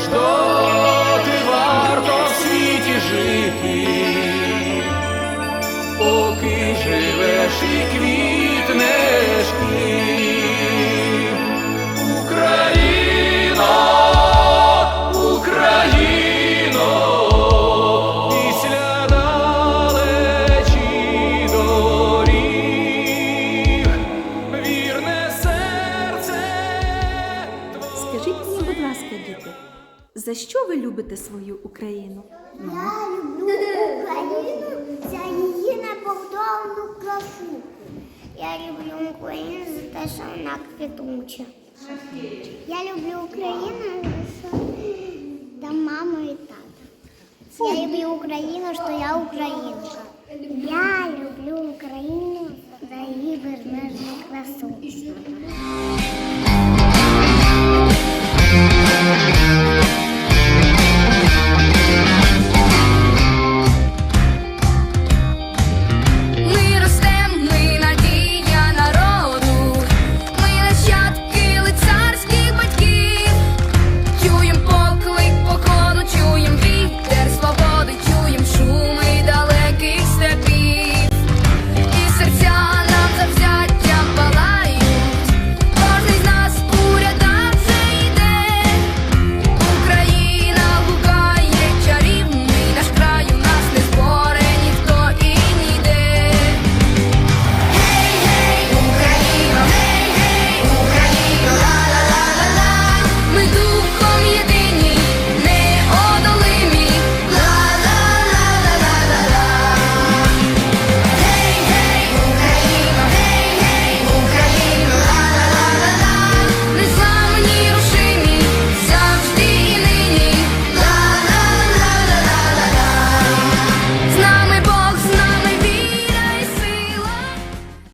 лиш доти варто в світі жити, поки живеш і квітнеш за що ви любите свою Україну? Я люблю Україну за її неповторну красу. Я люблю Україну за те, що вона квітуча. Я люблю Україну що там мама і тата. Я люблю Україну, що я українка. Я люблю